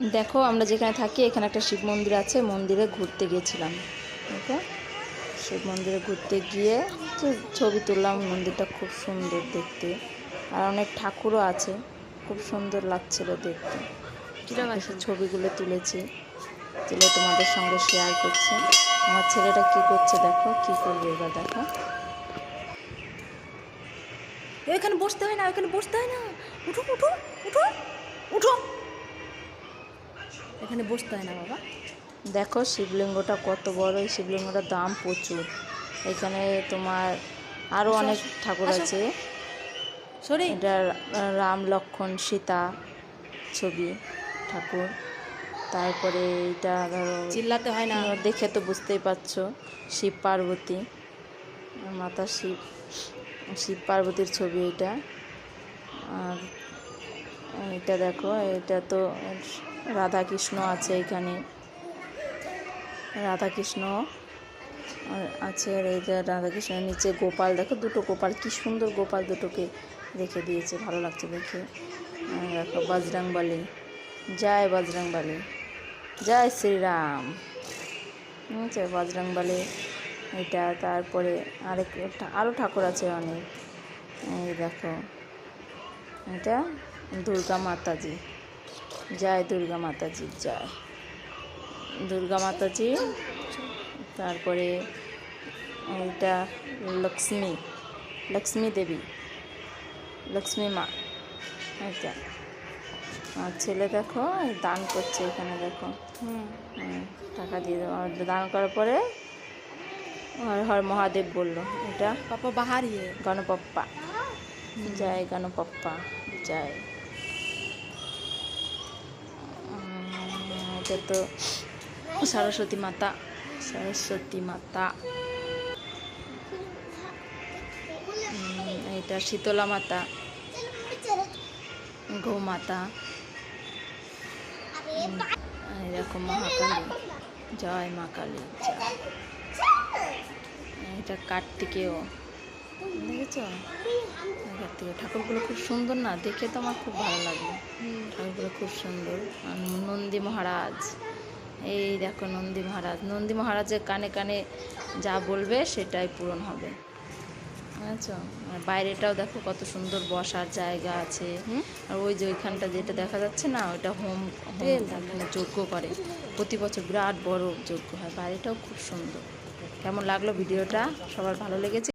দেখো আমরা যেখানে থাকি এখানে একটা শিব মন্দির আছে মন্দিরে ঘুরতে গিয়েছিলাম। দেখো শিব মন্দিরে ঘুরতে গিয়ে তো ছবি তুললাম মন্দিরটা খুব সুন্দর দেখতে। আর অনেক ঠাকুরও আছে খুব সুন্দর লাগছিল দেখতে। ছবিগুলো তুলেছি তুলে তোমাদের সঙ্গে শেয়ার করছি। আমার ছেলেটা কি করছে দেখো কি করবে এবার দেখো। এখানে বসতে হয় না এখানে বসতে হয় না। উঠো উঠো উঠো উঠো। এখানে বসতে হয় না বাবা। দেখো শিবলিঙ্গটা কত বড় এই শিবলিঙ্গটার দাম প্রচুর। এখানে তোমার আরও অনেক ঠাকুর আছে। সরি। এটা রাম লক্ষণ সীতা ছবি ঠাকুর। তারপরে এটা ধরো চিল্লাতে হয় না। দেখে তো বুঝতেই পারছ শিব পার্বতী মাতা শিব শিব পার্বতীর ছবি এটা। আর এটা দেখো, এটা তো রাধা কৃষ্ণ আছে এখানে। রাধা কৃষ্ণ আছে আর এই যে রাধা কৃষ্ণের নিচে গোপাল। দেখো দুটো গোপাল, কি সুন্দর গোপাল দুটোকে রেখে দিয়েছে, ভালো লাগছে দেখে। দেখো বজরংবলী, জয় বজরংবলী, জয় শ্রীরাম। আছে বজরংবলী, এটা তারপরে আরেক আরও ঠাকুর আছে অনেক। এই দেখো, এটা দুর্গা মাতাজি। জয় দুর্গা মাতাজি জয়। দুর্গা মাতাজি তারপরে এটা লক্ষ্মী লক্ষ্মী দেবী লক্ষ্মী মা এটা আর ছেলে দেখো দান করছে এখানে দেখো। টাকা দিয়ে দেবো দান করার পরে হর হর মহাদেব বলল এটা পাপা বাহার ইয়ে গণপপ্পা। জয় গণপপ্পা জয়। তো সরস্বতী মাতা সরস্বতী মাতা। এটা শীতলা মাতা গো মাতা উম, এরকম মহাকালী জয় মা কালী এটা কার্তিকেয়। দেখেছ? ঠাকুরগুলো খুব সুন্দর না? দেখে তো আমার খুব ভালো লাগল ঠাকুরগুলো খুব সুন্দর। নন্দী মহারাজ। এই দেখো নন্দী মহারাজ। নন্দী মহারাজের কানে কানে যা বলবে সেটাই পূরণ হবে। বুঝেছ? বাইরেটাও দেখো কত সুন্দর বসার জায়গা আছে। আর ওই যে ওইখানটা যেটা দেখা যাচ্ছে না ওইটা হোম হোম এখানে যজ্ঞ করে। প্রতি বছর বিরাট বড় যজ্ঞ হয়। বাইরেটাও খুব সুন্দর। কেমন লাগল ভিডিওটা? সবার ভালো লেগেছে?